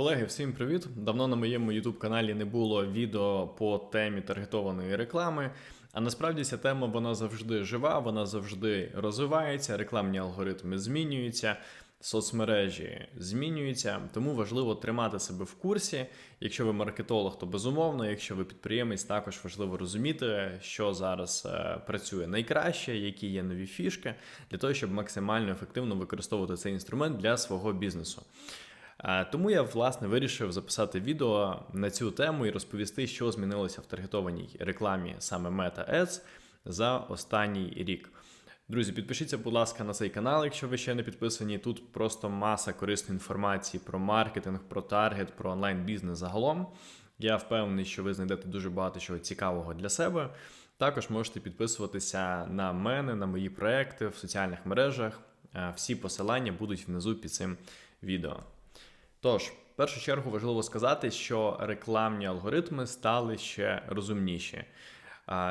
Колеги, всім привіт! Давно на моєму youtube каналі не було відео по темі таргетованої реклами. А насправді ця тема вона завжди жива, вона завжди розвивається, рекламні алгоритми змінюються, соцмережі змінюються. Тому важливо тримати себе в курсі. Якщо ви маркетолог, то безумовно. Якщо ви підприємець, також важливо розуміти, що зараз е, працює найкраще, які є нові фішки, для того, щоб максимально ефективно використовувати цей інструмент для свого бізнесу. Е, Тому я власне вирішив записати відео на цю тему і розповісти, що змінилося в таргетованій рекламі саме Meta Ads за останній рік. Друзі, підпишіться, будь ласка, на цей канал, якщо ви ще не підписані. Тут просто маса корисної інформації про маркетинг, про таргет, про онлайн-бізнес загалом. Я впевнений, що ви знайдете дуже багато чого цікавого для себе. Також можете підписуватися на мене, на мої проекти в соціальних мережах. Е, Всі посилання будуть внизу під цим відео. Тож, в першу чергу важливо сказати, що рекламні алгоритми стали ще розумніші.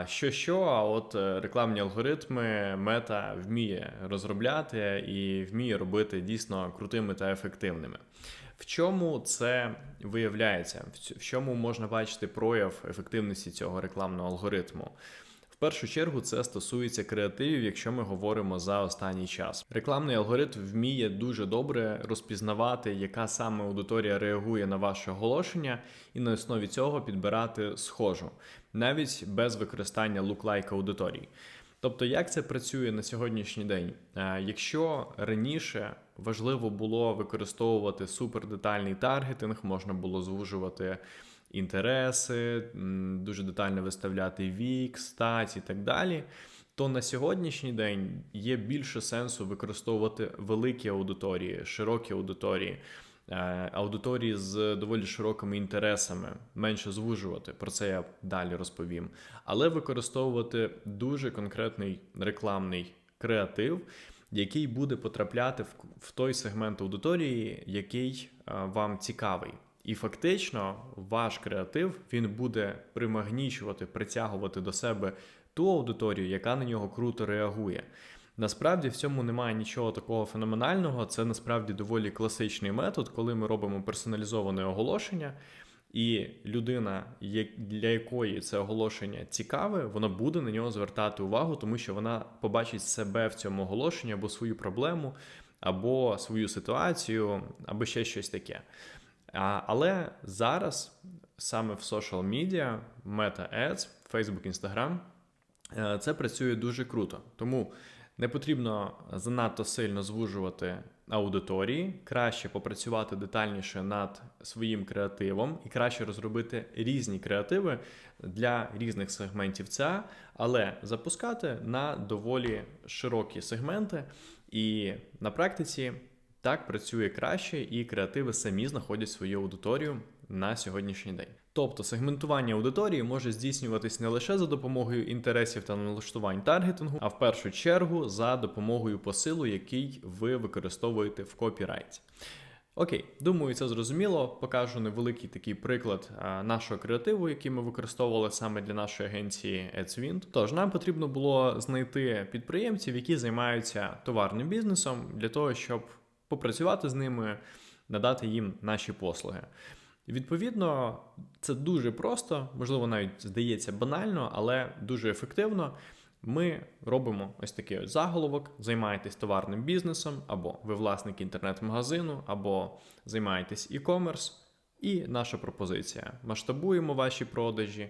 Що що, а от е, рекламні алгоритми мета вміє розробляти і вміє робити дійсно крутими та ефективними. В чому це виявляється? В чому можна бачити прояв ефективності цього рекламного алгоритму? Першу чергу це стосується креативів, якщо ми говоримо за останній час. Рекламний алгоритм вміє дуже добре розпізнавати, яка саме аудиторія реагує на ваше оголошення, і на основі цього підбирати схожу, навіть без використання луклайк аудиторій. Тобто, як це працює на сьогоднішній день? Е, Якщо раніше важливо було використовувати супердетальний таргетинг, можна було звужувати інтереси, дуже детально виставляти вік, стать і так далі. То на сьогоднішній день є більше сенсу використовувати великі аудиторії, широкі аудиторії, е, аудиторії з доволі широкими інтересами, менше звужувати. Про це я далі розповім. Але використовувати дуже конкретний рекламний креатив, який буде потрапляти в, той сегмент аудиторії, який е, вам цікавий. І фактично ваш креатив він буде примагнічувати, притягувати до себе ту аудиторію, яка на нього круто реагує. Насправді в цьому немає нічого такого феноменального. Це насправді доволі класичний метод, коли ми робимо персоналізоване оголошення, і людина, для якої це оголошення цікаве, вона буде на нього звертати увагу, тому що вона побачить себе в цьому оголошенні або свою проблему, або свою ситуацію, або ще щось таке. Але зараз саме в social media, Meta Ads, Facebook, Instagram, е, це працює дуже круто. Тому не потрібно занадто сильно звужувати аудиторії, краще попрацювати детальніше над своїм креативом і краще розробити різні креативи для різних сегментів ЦА, але запускати на доволі широкі сегменти. І на практиці так працює краще, і креативи самі знаходять свою аудиторію на сьогоднішній день. Тобто сегментування аудиторії може здійснюватись не лише за допомогою інтересів та налаштувань таргетингу, а в першу чергу за допомогою посилу, який ви використовуєте в копірайті. Окей, думаю, це зрозуміло. Покажу невеликий такий приклад нашого креативу, який ми використовували саме для нашої агенції AdsWind. Тож нам потрібно було знайти підприємців, які займаються товарним бізнесом, для того, щоб попрацювати з ними, надати їм наші послуги. Відповідно, це дуже просто, можливо, навіть здається банально, але дуже ефективно. Ми робимо ось такий ось заголовок: займаєтесь товарним бізнесом, або ви власник інтернет-магазину, або займаєтесь e-commerce. І наша пропозиція: масштабуємо ваші продажі,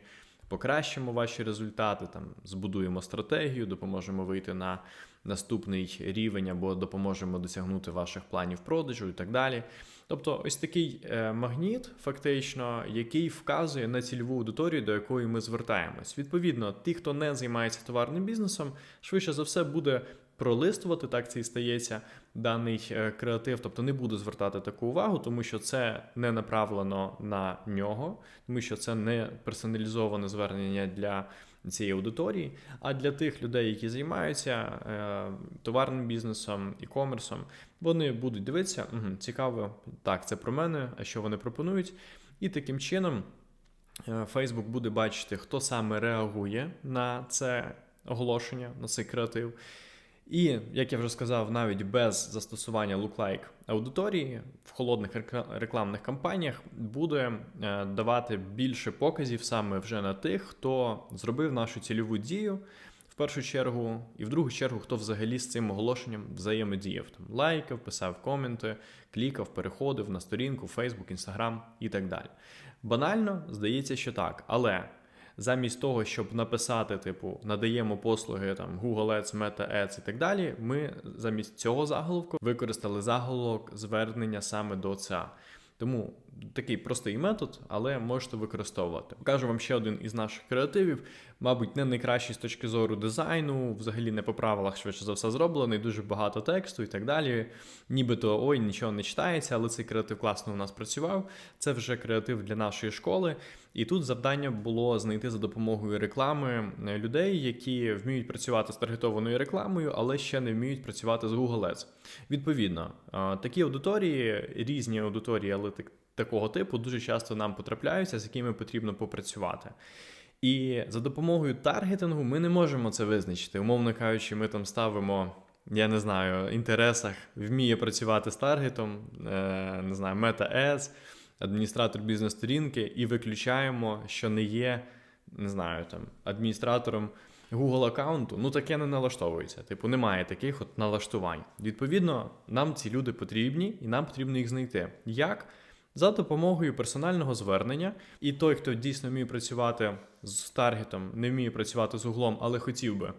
покращимо ваші результати, там збудуємо стратегію, допоможемо вийти на наступний рівень або допоможемо досягнути ваших планів продажу і так далі. Тобто, ось такий е, магніт, фактично, який вказує на цільову аудиторію, до якої ми звертаємось. Відповідно, ті, хто не займається товарним бізнесом, швидше за все буде пролистувати, так це і стається даний е, креатив, тобто не буде звертати таку увагу, тому що це не направлено на нього, тому що це не персоналізоване звернення для цієї аудиторії. А для тих людей, які займаються е, товарним бізнесом, і-комерсом, вони будуть дивитися, угу, цікаво, так, це про мене, а що вони пропонують. І таким чином е, Facebook буде бачити, хто саме реагує на це оголошення, на цей креатив. І, як я вже сказав, навіть без застосування lookalike аудиторії в холодних рекла- рекламних кампаніях буде е, давати більше показів саме вже на тих, хто зробив нашу цільову дію в першу чергу, і в другу чергу, хто взагалі з цим оголошенням взаємодіяв. Там лайкав, писав коменти, клікав, переходив на сторінку, Facebook, Instagram і так далі. Банально здається, що так, але замість того, щоб написати, типу, надаємо послуги там Google Ads, Meta Ads і так далі, ми замість цього заголовку використали заголовок звернення саме до ЦА. Тому такий простий метод, але можете використовувати. Покажу вам ще один із наших креативів. Мабуть, не найкращий з точки зору дизайну, взагалі не по правилах швидше за все зроблений, дуже багато тексту і так далі. Нібито ой, нічого не читається, але цей креатив класно у нас працював. Це вже креатив для нашої школи. І тут завдання було знайти за допомогою реклами е, людей, які вміють працювати з таргетованою рекламою, але ще не вміють працювати з Google Ads. Відповідно, е, такі аудиторії, різні аудиторії, але так, такого типу дуже часто нам потрапляються, з якими потрібно попрацювати. І за допомогою таргетингу ми не можемо це визначити. Умовно кажучи, ми там ставимо. Я не знаю, інтересах вміє працювати з таргетом, е, не знаю, Meta Ads, адміністратор бізнес-сторінки, і виключаємо, що не є, не знаю, там, адміністратором Google аккаунту. Ну таке не налаштовується. Типу, немає таких от налаштувань. Відповідно, нам ці люди потрібні, і нам потрібно їх знайти. Як? За допомогою персонального звернення, і той, хто дійсно вміє працювати з таргетом, не вміє працювати з углом, але хотів би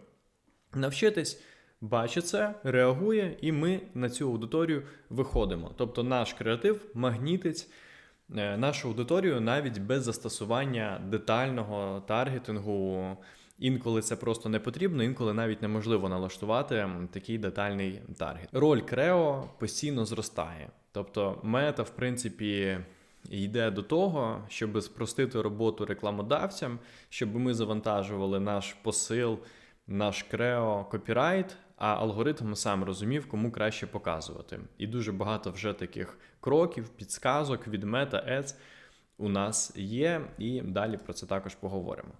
навчитись, бачить це, реагує, і ми на цю аудиторію виходимо. Тобто наш креатив магнітить е, нашу аудиторію навіть без застосування детального таргетингу. Інколи це просто не потрібно, інколи навіть неможливо налаштувати такий детальний таргет. Роль Крео постійно зростає. Тобто, мета, в принципі, йде до того, щоб спростити роботу рекламодавцям, щоб ми завантажували наш посил, наш крео, копірайт, а алгоритм сам розумів, кому краще показувати. І дуже багато вже таких кроків, підсказок від Meta Ads у нас є, і далі про це також поговоримо.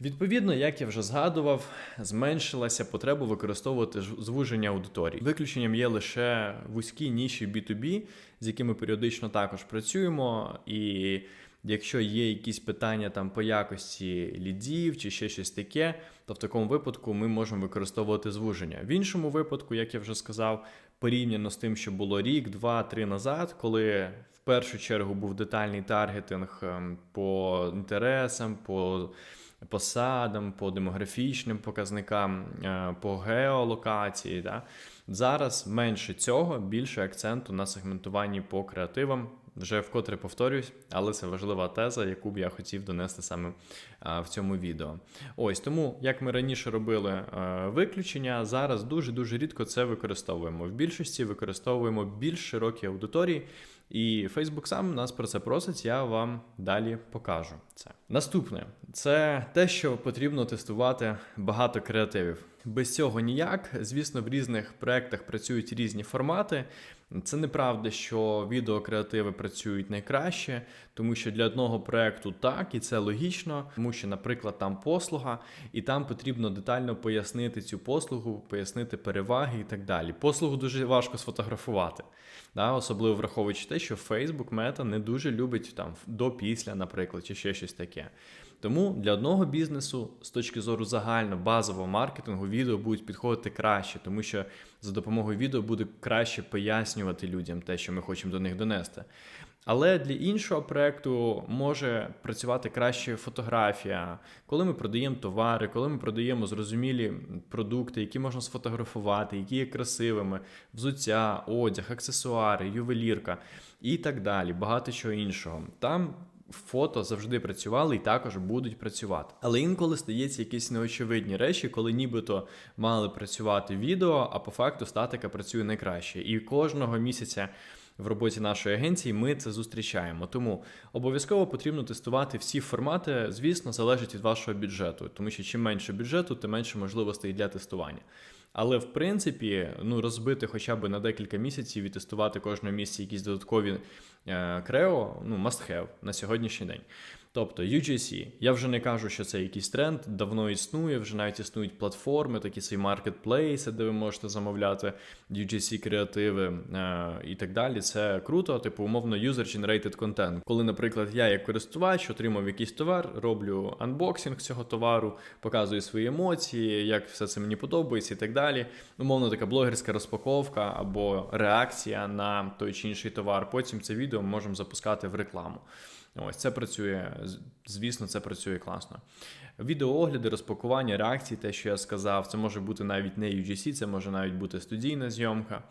Відповідно, як я вже згадував, зменшилася потреба використовувати звуження аудиторії. Виключенням є лише вузькі ніші B2B, з якими періодично також працюємо. І якщо є якісь питання там по якості лідів чи ще щось таке, то в такому випадку ми можемо використовувати звуження. В іншому випадку, як я вже сказав, порівняно з тим, що було рік, два, три назад, коли в першу чергу був детальний таргетинг ем, по інтересам, по посадам, по демографічним показникам, е, по геолокації. Да? Зараз менше цього, більше акценту на сегментуванні по креативам. Вже вкотре повторюсь, але це важлива теза, яку б я хотів донести саме в цьому відео. Ось тому, як ми раніше робили е, виключення, зараз дуже дуже рідко це використовуємо. В більшості використовуємо більш широкі аудиторії, і Facebook сам нас про це просить. Я вам далі покажу це. Наступне це те, що потрібно тестувати багато креативів. Без цього ніяк. Звісно, в різних проектах працюють різні формати. Це неправда, що відеокреативи працюють найкраще, тому що для одного проекту так, і це логічно, тому що, наприклад, там послуга, і там потрібно детально пояснити цю послугу, пояснити переваги і так далі. Послугу дуже важко сфотографувати, да? особливо враховуючи те, що Facebook Meta не дуже любить там до-після, наприклад, чи ще щось таке. Тому для одного бізнесу з точки зору загально базового маркетингу відео будуть підходити краще, тому що за допомогою відео буде краще пояснювати людям те, що ми хочемо до них донести. Але для іншого проекту може працювати краще фотографія, коли ми продаємо товари, коли ми продаємо зрозумілі продукти, які можна сфотографувати, які є красивими, взуття, одяг, аксесуари, ювелірка і так далі. Багато чого іншого. Там фото завжди працювали і також будуть працювати. Але інколи стається якісь неочевидні речі, коли нібито мали працювати відео, а по факту статика працює найкраще. І кожного місяця. В роботі нашої агенції ми це зустрічаємо. Тому обов'язково потрібно тестувати всі формати. Звісно, залежить від вашого бюджету, тому що чим менше бюджету, тим менше можливостей для тестування. Але в принципі, ну розбити хоча б на декілька місяців і тестувати кожного місяця якісь додаткові е, крео, ну must have на сьогоднішній день. Тобто UGC, я вже не кажу, що це якийсь тренд, давно існує, вже навіть існують платформи, такі свої маркетплейси, де ви можете замовляти UGC креативи е, і так далі. Це круто, типу, умовно, user-generated content. Коли, наприклад, я як користувач отримав якийсь товар, роблю анбоксинг цього товару, показую свої емоції, як все це мені подобається і так далі. Умовно, така блогерська розпаковка або реакція на той чи інший товар. Потім це відео ми можемо запускати в рекламу. Ось це працює, звісно, це працює класно. Відеоогляди, розпакування, реакції, те, що я сказав, це може бути навіть не UGC, це може навіть бути студійна зйомка.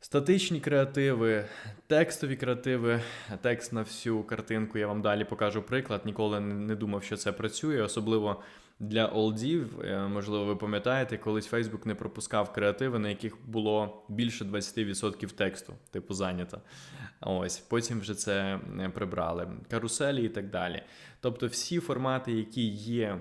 Статичні креативи, текстові креативи, текст на всю картинку. Я вам далі покажу приклад. Ніколи не думав, що це працює, особливо для олдів. Е, Можливо, ви пам'ятаєте, колись Facebook не пропускав креативи, на яких було більше 20% тексту, типу зайнято. Ось потім вже це е, прибрали. Каруселі і так далі. Тобто, всі формати, які є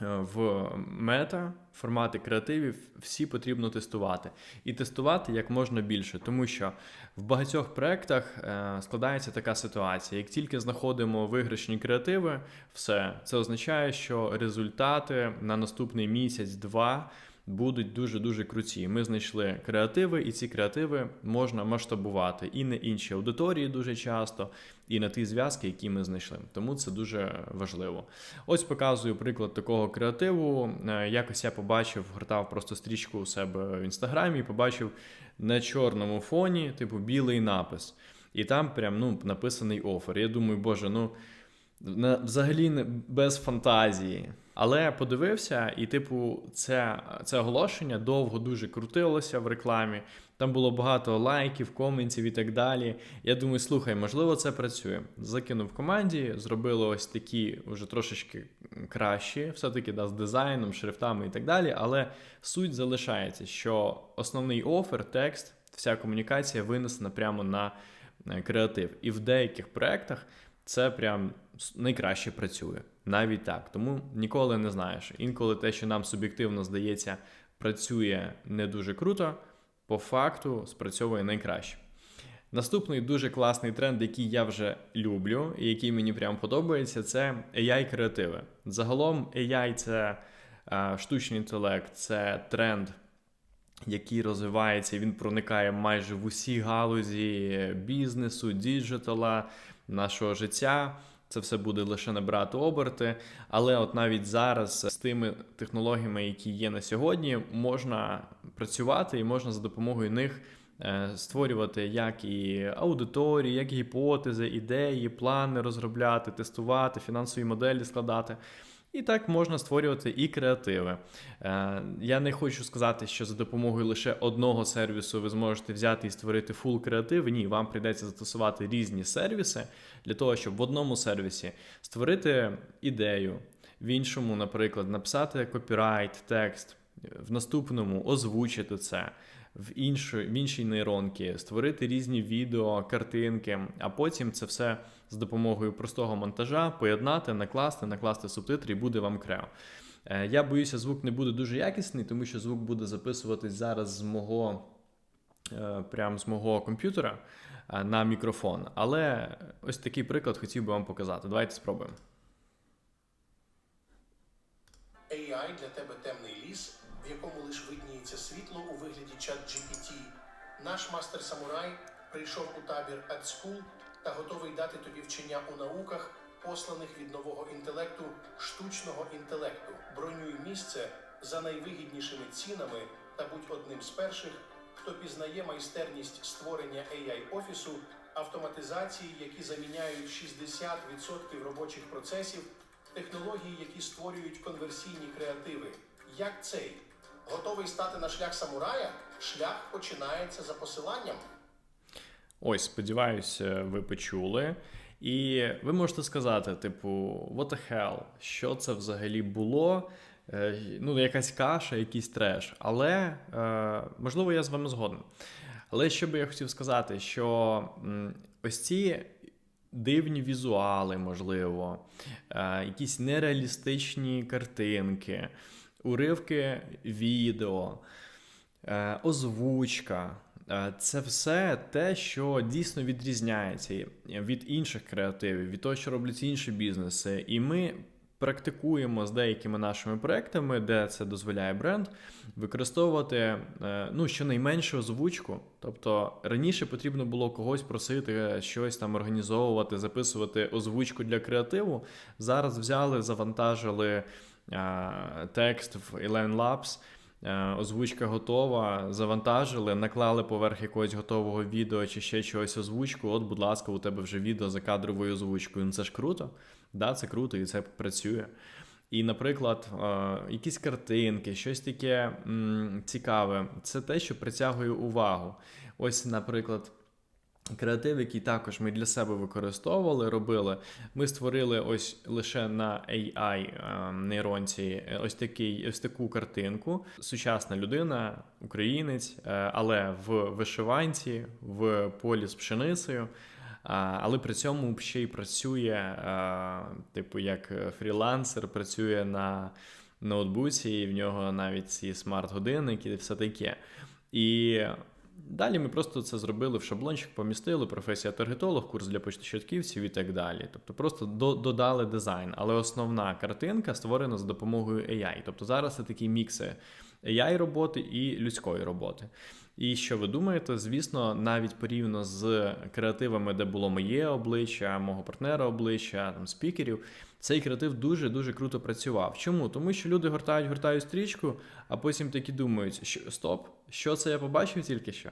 в мета, формати креативів, всі потрібно тестувати. І тестувати як можна більше, тому що в багатьох проєктах е, складається така ситуація. Як тільки знаходимо виграшні креативи, все це означає, що результати на наступний місяць-два будуть дуже дуже круті. Ми знайшли креативи, і ці креативи можна масштабувати і на інші аудиторії дуже часто, і на ті зв'язки, які ми знайшли. Тому це дуже важливо. Ось показую приклад такого креативу. Е, Якось я побачив, гортав просто стрічку у себе в інстаграмі і побачив на чорному фоні, типу, білий напис. І там прям ну, написаний офер. Я думаю, боже, ну взагалі не, без фантазії. Але подивився, і, типу, це, це оголошення довго дуже крутилося в рекламі. Там було багато лайків, коментів і так далі. Я думаю, слухай, можливо, це працює. Закинув команді, зробили ось такі вже трошечки кращі, все-таки да, з дизайном, шрифтами і так далі. Але суть залишається, що основний офер, текст, вся комунікація винесена прямо на е, креатив. І в деяких проєктах це прям найкраще працює. Навіть так. Тому ніколи не знаєш. Інколи те, що нам суб'єктивно здається, працює не дуже круто, по факту спрацьовує найкраще. Наступний дуже класний тренд, який я вже люблю, і який мені прям подобається, це AI-креативи. Загалом AI це е, штучний інтелект, це тренд, який розвивається, він проникає майже в усі галузі бізнесу, діджитала, нашого життя. Це все буде лише набирати оберти, але от навіть зараз з тими технологіями, які є на сьогодні, можна працювати і можна за допомогою них е, створювати як і аудиторії, як гіпотези, ідеї, плани розробляти, тестувати, фінансові моделі складати. І так можна створювати і креативи. Е, Я не хочу сказати, що за допомогою лише одного сервісу ви зможете взяти і створити фул креатив. Ні, вам прийдеться застосувати різні сервіси для того, щоб в одному сервісі створити ідею, в іншому, наприклад, написати копірайт, текст, в наступному озвучити це. В іншої в іншій нейронці створити різні відео, картинки, а потім це все з допомогою простого монтажа поєднати, накласти, накласти субтитри, і буде вам крео. Е, Я боюся, звук не буде дуже якісний, тому що звук буде записуватись зараз з мого е, прям з мого комп'ютера е, на мікрофон. Але ось такий приклад хотів би вам показати. Давайте спробуємо. AI для тебе темний у чат GPT. Наш мастер самурай прийшов у табір AdSchool та готовий дати тобі вчення у науках, посланих від нового інтелекту, штучного інтелекту. Бронюй місце за найвигіднішими цінами та будь одним з перших, хто пізнає майстерність створення AI офісу, автоматизації, які заміняють 60% робочих процесів технології, які створюють конверсійні креативи. Як цей? Готовий стати на шлях самурая? Шлях починається за посиланням. Ось, сподіваюся, ви почули. І ви можете сказати, типу, what the hell, що це взагалі було? Е, Ну, якась каша, якийсь треш. Але е, можливо, я з вами згоден. Але що би я хотів сказати, що ось ці дивні візуали, можливо, е, якісь нереалістичні картинки, уривки відео, е, озвучка. Е, Це все те, що дійсно відрізняється від інших креативів, від того, що роблять інші бізнеси. І ми практикуємо з деякими нашими проектами, де це дозволяє бренд, використовувати е, ну, щонайменше озвучку. Тобто раніше потрібно було когось просити щось там організовувати, записувати озвучку для креативу. Зараз взяли, завантажили текст в Elen Labs. Е, Озвучка готова, завантажили, наклали поверх якогось готового відео чи ще чогось озвучку. От, будь ласка, у тебе вже відео за кадровою озвучкою. Ну це ж круто. Да, це круто і це працює. І, наприклад, е, якісь картинки, щось таке цікаве, це те, що притягує увагу. Ось, наприклад. Креатив, який також ми для себе використовували, робили. Ми створили ось лише на AI е, нейронці е, ось такий, ось таку картинку. Сучасна людина, українець, е, але в вишиванці, в полі з пшеницею. Але при цьому ще й працює, типу, як фрілансер, працює на ноутбуці, і в нього навіть ці смарт-годинники і все таке. І далі ми просто це зробили в шаблончик, помістили, професія таргетолог, курс для початківців і так далі. Тобто просто до, додали дизайн. Але основна картинка створена за допомогою AI. Тобто зараз це такі мікси AI роботи і людської роботи. І що ви думаєте? Звісно, навіть порівняно з креативами, де було моє обличчя, мого партнера обличчя, там спікерів, цей креатив дуже дуже круто працював. Чому? Тому що люди гортають, гортають стрічку, а потім такі думають, що стоп, що це я побачив тільки що?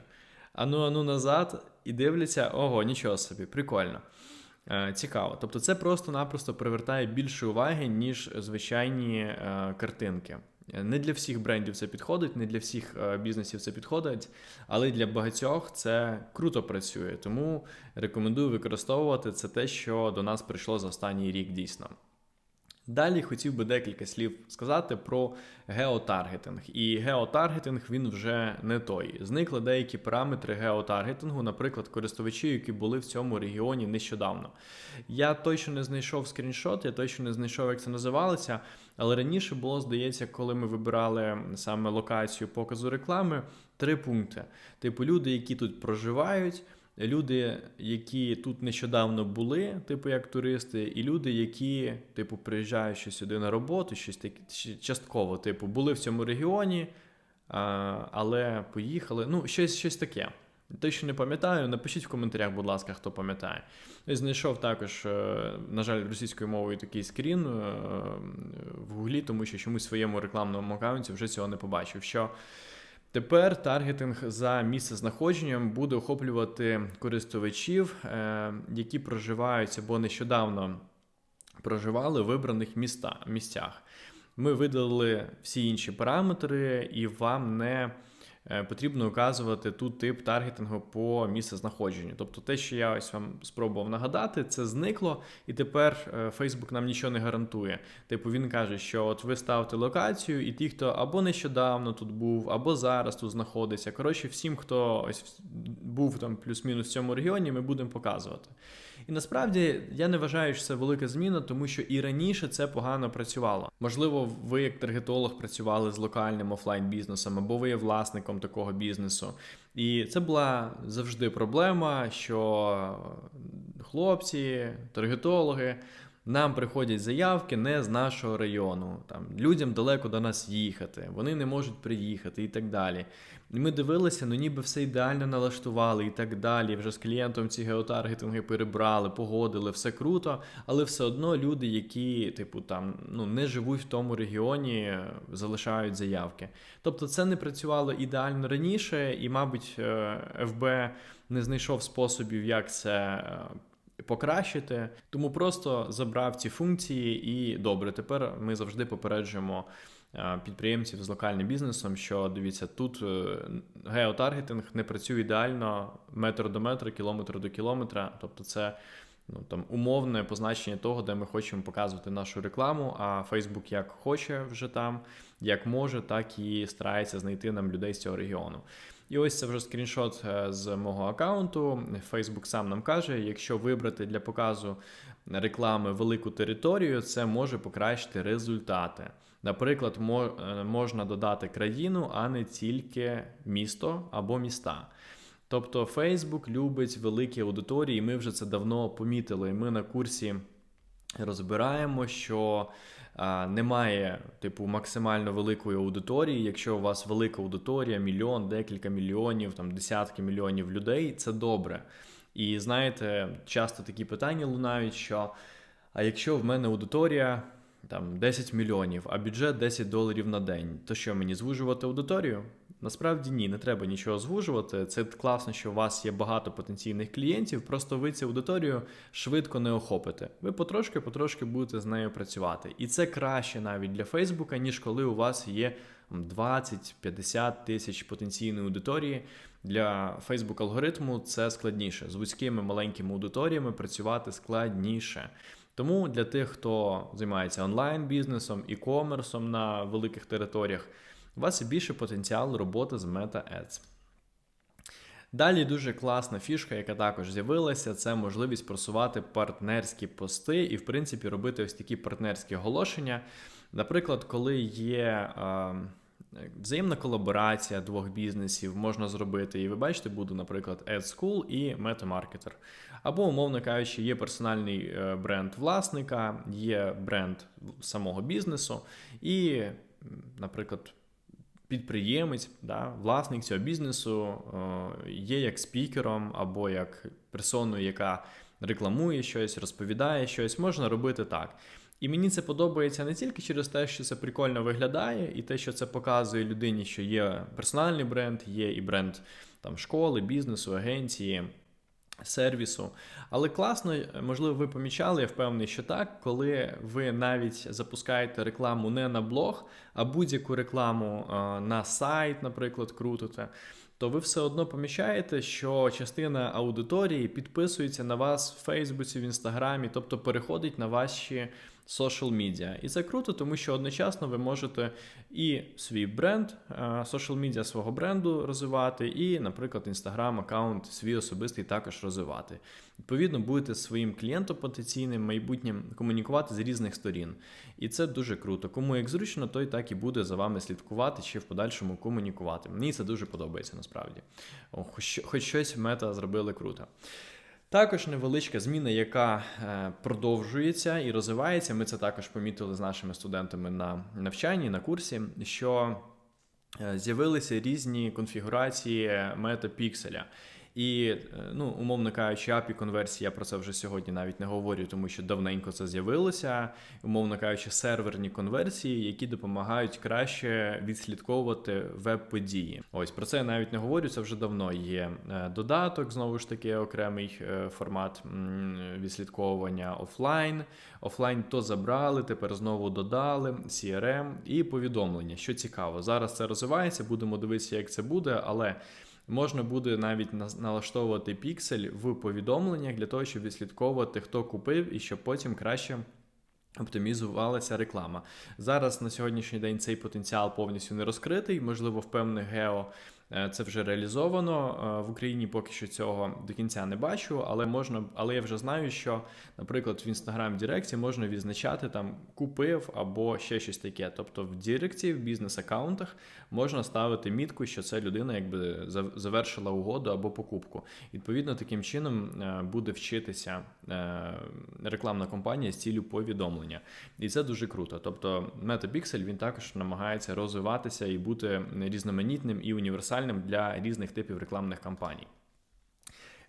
Ану, ану назад і дивляться, ого, нічого собі, прикольно. Е, Цікаво. Тобто, це просто-напросто привертає більше уваги, ніж звичайні е, картинки. Не для всіх брендів це підходить, не для всіх е, бізнесів це підходить, але для багатьох це круто працює. Тому рекомендую використовувати це те, що до нас прийшло за останній рік дійсно. Далі хотів би декілька слів сказати про геотаргетинг. І геотаргетинг він вже не той. Зникли деякі параметри геотаргетингу, наприклад, користувачі, які були в цьому регіоні нещодавно. Я точно не знайшов скріншот, я точно не знайшов, як це називалося. Але раніше було, здається, коли ми вибирали саме локацію показу реклами, три пункти: типу, люди, які тут проживають. Люди, які тут нещодавно були, типу як туристи, і люди, які, типу, приїжджають ще сюди на роботу, щось таке частково, типу, були в цьому регіоні, але поїхали. Ну, щось щось таке. Точно не пам'ятаю, напишіть в коментарях, будь ласка, хто пам'ятає. Я знайшов також, е, на жаль, російською мовою такий скрін е, в гуглі, тому що чомусь в своєму рекламному аккаунті вже цього не побачив. що Тепер таргетинг за місце знаходженням буде охоплювати користувачів, е, які проживають або нещодавно проживали в вибраних міста, місцях. Ми видали всі інші параметри, і вам не потрібно указувати тут тип таргетингу по місцезнаходженню. Тобто те, що я ось вам спробував нагадати, це зникло, і тепер е, Facebook нам нічого не гарантує. Типу він каже, що от ви ставите локацію, і ті, хто або нещодавно тут був, або зараз тут знаходиться. Коротше, всім, хто ось був там плюс-мінус в цьому регіоні, ми будемо показувати. І насправді я не вважаю, що це велика зміна, тому що і раніше це погано працювало. Можливо, ви як таргетолог працювали з локальним офлайн бізнесом, або ви є власником такого бізнесу. І це була завжди проблема, що хлопці, таргетологи. Нам приходять заявки не з нашого району. Там людям далеко до нас їхати, вони не можуть приїхати і так далі. Ми дивилися, ну ніби все ідеально налаштували і так далі. Вже з клієнтом ці геотаргетинги перебрали, погодили, все круто, але все одно люди, які, типу, там ну не живуть в тому регіоні, залишають заявки. Тобто це не працювало ідеально раніше, і, мабуть, е, ФБ не знайшов способів, як це. Е, покращити, тому просто забрав ці функції, і добре, тепер ми завжди попереджуємо підприємців з локальним бізнесом, що дивіться, тут е, геотаргетинг не працює ідеально метр до метра, кілометр до кілометра. Тобто, це ну там умовне позначення того, де ми хочемо показувати нашу рекламу. А Facebook як хоче вже там, як може, так і старається знайти нам людей з цього регіону. І ось це вже скріншот е, з мого аккаунту. Facebook сам нам каже, якщо вибрати для показу реклами велику територію, це може покращити результати. Наприклад, е, можна додати країну, а не тільки місто або міста. Тобто Facebook любить великі аудиторії, ми вже це давно помітили. Ми на курсі розбираємо, що а, немає типу максимально великої аудиторії. Якщо у вас велика аудиторія, мільйон, декілька мільйонів, там десятки мільйонів людей, це добре. І знаєте, часто такі питання лунають, що а якщо в мене аудиторія там 10 мільйонів, а бюджет 10 доларів на день, то що мені звужувати аудиторію? Насправді ні, не треба нічого звужувати. Це класно, що у вас є багато потенційних клієнтів, просто ви цю аудиторію швидко не охопите. Ви потрошки-потрошки будете з нею працювати. І це краще навіть для Фейсбука, ніж коли у вас є 20-50 тисяч потенційної аудиторії. Для Facebook алгоритму це складніше. З вузькими маленькими аудиторіями працювати складніше. Тому для тих, хто займається онлайн-бізнесом, і-комерсом на великих територіях, у вас більше потенціал роботи з Meta Ads. Далі дуже класна фішка, яка також з'явилася, це можливість просувати партнерські пости і, в принципі, робити ось такі партнерські оголошення. Наприклад, коли є е, взаємна колаборація двох бізнесів, можна зробити. І ви бачите, буде, наприклад, AdSchool і MetaMarketer. Або, умовно кажучи, є персональний е, бренд власника, є бренд самого бізнесу, і, наприклад, підприємець, да, власник цього бізнесу е, є як спікером або як персоною, яка рекламує щось, розповідає щось, можна робити так. І мені це подобається не тільки через те, що це прикольно виглядає, і те, що це показує людині, що є персональний бренд, є і бренд там школи, бізнесу, агенції. Сервісу, але класно, можливо, ви помічали, я впевнений, що так, коли ви навіть запускаєте рекламу не на блог, а будь-яку рекламу на сайт, наприклад, крутите, то ви все одно помічаєте, що частина аудиторії підписується на вас в Фейсбуці, в Інстаграмі, тобто переходить на ваші social media. І це круто, тому що одночасно ви можете і свій бренд, social media свого бренду розвивати, і, наприклад, інстаграм аккаунт свій особистий також розвивати. Відповідно, будете своїм клієнтом потенційним майбутнім комунікувати з різних сторін. І це дуже круто. Кому як зручно, той так і буде за вами слідкувати чи в подальшому комунікувати. Мені це дуже подобається насправді. Хоч щось мета зробили круто. Також невеличка зміна, яка е, продовжується і розвивається. Ми це також помітили з нашими студентами на навчанні, на курсі, що е, з'явилися різні конфігурації метапікселя. І, е, ну, умовно кажучи, API конверсії, я про це вже сьогодні навіть не говорю, тому що давненько це з'явилося. Умовно кажучи, серверні конверсії, які допомагають краще відслідковувати веб-події. Ось про це я навіть не говорю. Це вже давно є е, додаток, знову ж таки, окремий е, формат відслідковування офлайн. Офлайн то забрали, тепер знову додали CRM і повідомлення. Що цікаво, зараз це розвивається, будемо дивитися, як це буде, але. Можна буде навіть налаштовувати піксель в повідомленнях для того, щоб відслідковувати, хто купив, і щоб потім краще оптимізувалася реклама. Зараз на сьогоднішній день цей потенціал повністю не розкритий, можливо, в певних гео. Е, це вже реалізовано е, в Україні. Поки що цього до кінця не бачу, але можна, але я вже знаю, що, наприклад, в Instagram Директі можна відзначати там купив або ще щось таке. Тобто в Директі, в бізнес-аккаунтах можна ставити мітку, що це людина якби завершила угоду або покупку. Відповідно, таким чином е, буде вчитися рекламна компанія з цілю повідомлення, і це дуже круто. Тобто, MetaPixel, він також намагається розвиватися і бути різноманітним і універсальним для різних типів рекламних кампаній.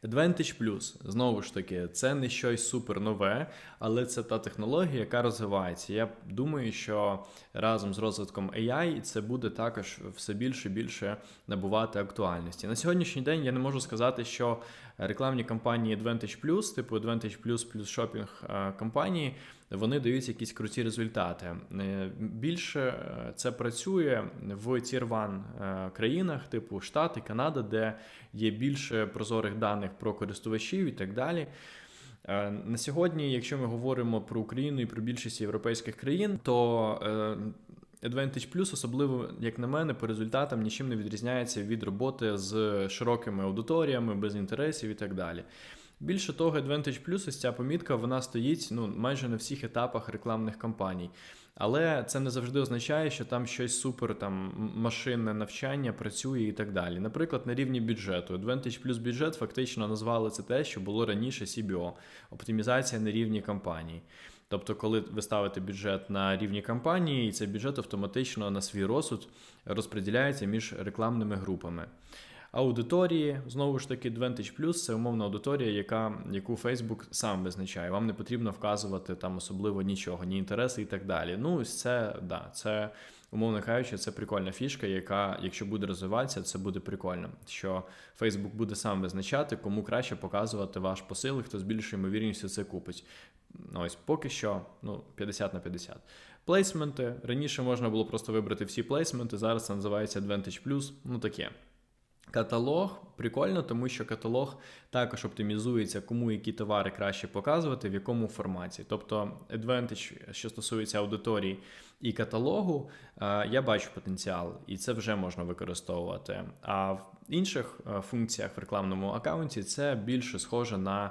Advantage Plus, знову ж таки, це не щось супер нове, але це та технологія, яка розвивається. Я думаю, що разом з розвитком AI це буде також все більше і більше набувати актуальності. На сьогоднішній день я не можу сказати, що рекламні кампанії Advantage Plus, типу Advantage Plus плюс Шопінг компанії. кампанії, вони дають якісь круті результати. Е, більше е, це працює в Tier 1 країнах, типу Штати, Канада, де є більше прозорих даних про користувачів і так далі. На сьогодні, якщо ми говоримо про Україну і про більшість європейських країн, то Advantage Plus, особливо, як на мене, по результатам нічим не відрізняється від роботи з широкими аудиторіями, без інтересів і так далі. Більше того, Advantage Plus, ось ця помітка, вона стоїть ну, майже на всіх етапах рекламних кампаній. Але це не завжди означає, що там щось супер там машинне навчання працює і так далі. Наприклад, на рівні бюджету. Advantage Plus бюджет фактично назвали це те, що було раніше CBO – оптимізація на рівні кампаній. Тобто, коли ви ставите бюджет на рівні кампанії, цей бюджет автоматично на свій розсуд розподіляється між рекламними групами. Аудиторії, знову ж таки, Advantage Plus – це умовна аудиторія, яка, яку Facebook сам визначає. Вам не потрібно вказувати там особливо нічого, ні інтереси і так далі. Ну, ось це да, це умовно кажучи, це прикольна фішка, яка, якщо буде розвиватися, це буде прикольно. Що Facebook буде сам визначати, кому краще показувати ваш посил, і хто з більшою ймовірністю це купить. Ну, Ось поки що ну, 50 на 50. Плейсменти. Раніше можна було просто вибрати всі плейсменти, зараз це називається Advantage Plus. Ну таке. Каталог прикольно, тому що каталог також оптимізується, кому які товари краще показувати, в якому форматі. Тобто, Advantage, що стосується аудиторії і каталогу, е, я бачу потенціал, і це вже можна використовувати. А в інших е, функціях в рекламному аккаунті це більше схоже на.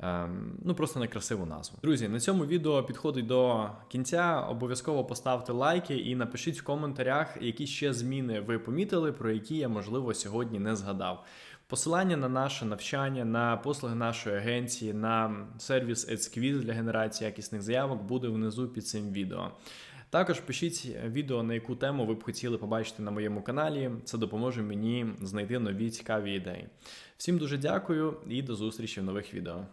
Ем, Ну, просто на красиву назву. Друзі, на цьому відео підходить до кінця. Обов'язково поставте лайки і напишіть в коментарях, які ще зміни ви помітили, про які я, можливо, сьогодні не згадав. Посилання на наше навчання, на послуги нашої агенції, на сервіс AdSquiz для генерації якісних заявок буде внизу під цим відео. Також пишіть відео, на яку тему ви б хотіли побачити на моєму каналі. Це допоможе мені знайти нові цікаві ідеї. Всім дуже дякую і до зустрічі в нових відео.